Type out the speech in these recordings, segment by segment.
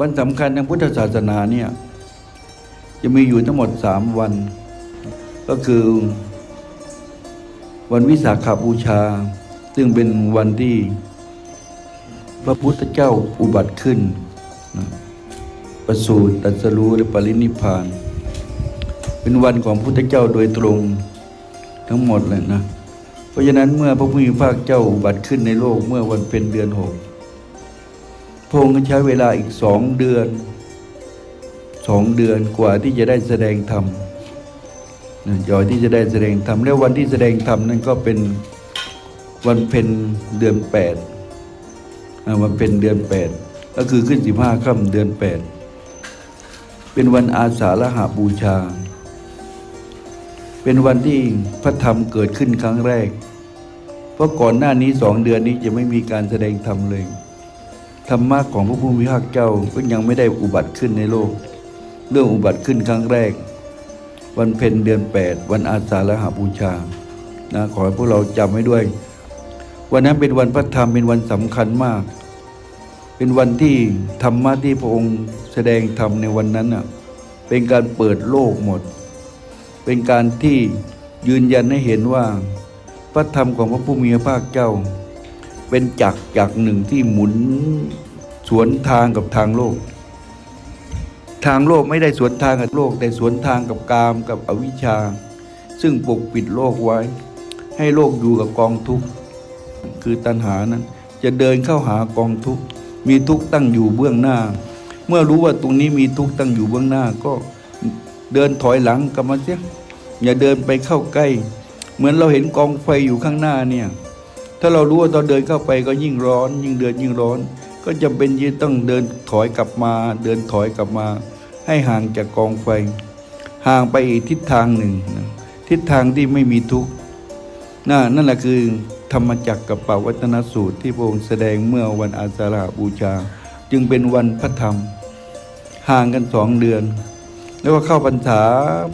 วันสำคัญทางพุทธศาสนาเนี่ยจะมีอยู่ทั้งหมดสามวัน ก็คือวันวิสาขบูชา ซึ่งเป็นวันที่พระพุทธเจ้าอุบัติขึ้นนะประสูติตรัสรู้และปรินิพาน เป็นวันของพุทธเจ้าโดยตรงทั้งหมดเลยนะ เพราะฉะนั้นเมื่อพระผู้มีพระภาคเจ้าอุบัติขึ้นในโลกเมื่อวันเป็นเดือนหก พงค์ใช้เวลาอีกสองเดือนสองเดือนกว่าที่จะได้แสดงธรรมย่อยที่จะได้แสดงธรรมแล้ววันที่แสดงธรรมนั่นก็เป็นวันเพ็ญเดือนแปดวันเพ็ญเดือนแปดก็คือขึ้นสิบห้าค่ำเดือนแปดเป็นวันอาสาฬหาบูชา เป็นวันที่พระธรรมเกิดขึ้นครั้งแรก เพราะก่อนหน้านี้สองเดือนนี้จะไม่มีการแสดงธรรมเลย ธรรมะของพระผู้มีพระภาคเจ้าก็ยังไม่ได้อุบัติขึ้นในโลก เรื่องอุบัติขึ้นครั้งแรก วันเพ็ญเดือนแปดวันอาสาฬหาบูชานะขอให้พวกเราจำไว้ด้วย วันนั้นเป็นวันพระธรรมเป็นวันสำคัญมาก เป็นวันที่ธรรมะที่พระองค์แสดงธรรมในวันนั้นน่ะเป็นการเปิดโลกหมด เป็นการที่ยืนยันให้เห็นว่า พระธรรมของพระผู้มีพระภาคเจ้า เป็นจักรจักรหนึ่งที่หมุนสวนทางกับทางโลก ทางโลกไม่ได้สวนทางกับโลก แต่สวนทางกับกามกับอวิชชา ซึ่งปกปิดโลกไว้ ให้โลกอยู่กับกองทุกข์คือตัณหานั้น จะเดินเข้าหากองทุกข์มีทุกข์ตั้งอยู่เบื้องหน้า เมื่อรู้ว่าตรงนี้มีทุกข์ตั้งอยู่เบื้องหน้าก็เดินถอยหลังกลับมาเสียอย่าเดินไปเข้าใกล้ เหมือนเราเห็นกองไฟอยู่ข้างหน้าเนี่ย ถ้าเรารู้ว่าตอนเดินเข้าไปก็ยิ่งร้อน ยิ่งเดินยิ่งร้อน ก็จำเป็นที่ต้องเดินถอยกลับมา เดินถอยกลับมา ให้ห่างจากกองไฟ ห่างไปอีกทิศทางหนึ่งนะทิศทางที่ไม่มีทุกข์นั่นแหละคือธรรมจักรกับปวัตนสูตรที่พระองค์แสดงเมื่อวันอาสาฬบูชา จึงเป็นวันพระธรรม ห่างกันสองเดือน แล้วก็เข้าพรรษา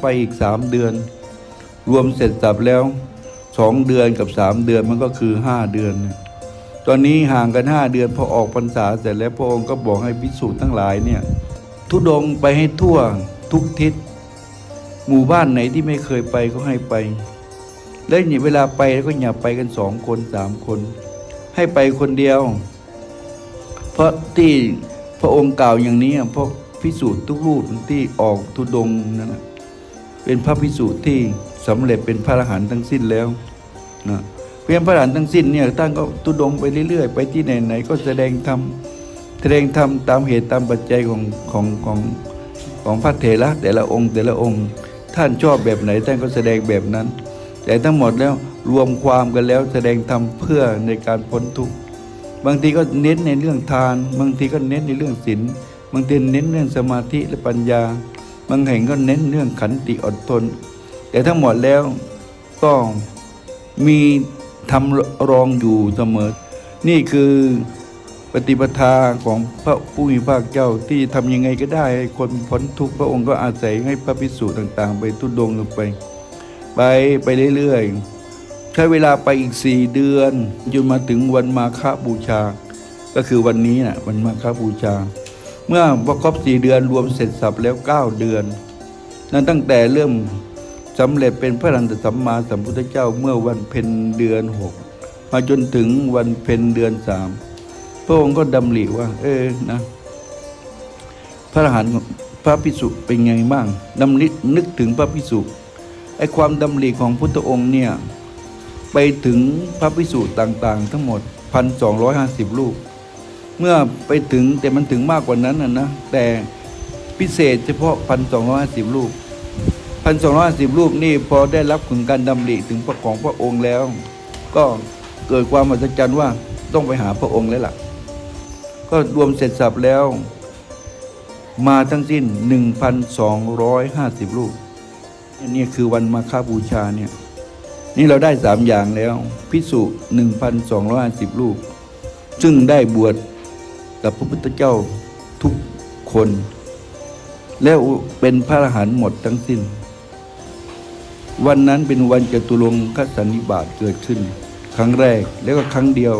ไปอีกสามเดือน รวมเสร็จสับแล้ว สองเดือนกับสามเดือนมันก็คือห้าเดือน ตอนนี้ห่างกันห้าเดือนพอออกพรรษาเสร็จแล้วพระองค์ก็บอกให้พิสูจน์ทั้งหลายเนี่ยทุดงไปให้ทั่วทุกทิศ หมู่บ้านไหนที่ไม่เคยไปก็ให้ไป แล้วเนี่ยเวลาไปก็อย่าไปกันสองคนสามคน ให้ไปคนเดียว เพราะที่พระองค์กล่าวอย่างนี้เพราะพิสูจน์ทุกรูปที่ออกทุดงนั่นนะ เป็นพระพิสูจน์ที่สำเร็จเป็นพระอรหันต์ทั้งสิ้นแล้วนะเพียงพระอรหันต์ทั้งสิ้นเนี่ยท่านก็ทุดงไปเรื่อยๆ ไปที่ไหนๆก็แสดงธรรมแสดงธรรมตามเหตุตามปัจจัยของของของของพระเถระแต่ละองค์แต่ละองค์ ท่านชอบแบบไหนท่านก็แสดงแบบนั้น แต่ทั้งหมดแล้วรวมความกันแล้วแสดงธรรมเพื่อในการพ้นทุกข์บางทีก็เน้นในเรื่องทาน บางทีก็เน้นในเรื่องศีลบางทีเน้นเรื่องสมาธิและปัญญา บางแห่งก็เน้นเรื่องขันติอดทน แต่ทั้งหมดแล้วก็มีทำรองอยู่เสมอ นี่คือปฏิปทาของพระผู้มีพระภาคเจ้าที่ทำยังไงก็ได้ให้คนพ้นทุกข์พระองค์ก็อาศัยให้พระภิกษุต่างๆ ไปทุดงลงไป ไปไปเรื่อยๆใช้เวลาไปอีกสี่เดือนจนมาถึงวันมาฆบูชา ก็คือวันนี้น่ะวันมาฆบูชา เมื่อพอครบสี่เดือนรวมเสร็จสับแล้วเก้าเดือน นั้นตั้งแต่เริ่มสำเร็จเป็นพระรันตสัมมาสัมพุทธเจ้าเมื่อวันเพ็ญเดือนหกมาจนถึงวันเพ็ญเดือนสามพระองค์ก็ดำริว่า เออนะ พระอรหันต์พระพิสุเป็นไงบ้างดำรินึกถึงพระพิสุไอความดำริของพุทธองค์เนี่ยไปถึงพระพิสุต่างๆ ทั้งหมดพันสองร้อยห้าสิบรูป เมื่อไปถึงแต่มันถึงมากกว่านั้นนะนะแต่พิเศษเฉพาะพันสองร้อยห้าสิบรูปพันสองร้อยห้าสิบรูปนี่พอได้รับถึงการดำริถึงพระของพระองค์แล้ว ก็เกิดความมหัศจรรย์ว่าต้องไปหาพระองค์แล้วล่ะ ก็รวมเสร็จสับแล้ว มาทั้งสิ้น 1,250 รูปอันนี้คือวันมาฆบูชาเนี่ยนี่เราได้สามอย่างแล้ว พิสุ1,250 รูป ซึ่งได้บวช กับพระพุทธเจ้าทุกคน แล้วเป็นพระอรหันต์หมดทั้งสิ้น วันนั้นเป็นวันจตุรงคสันนิบาตเกิดขึ้น ครั้งแรกแล้วก็ครั้งเดียว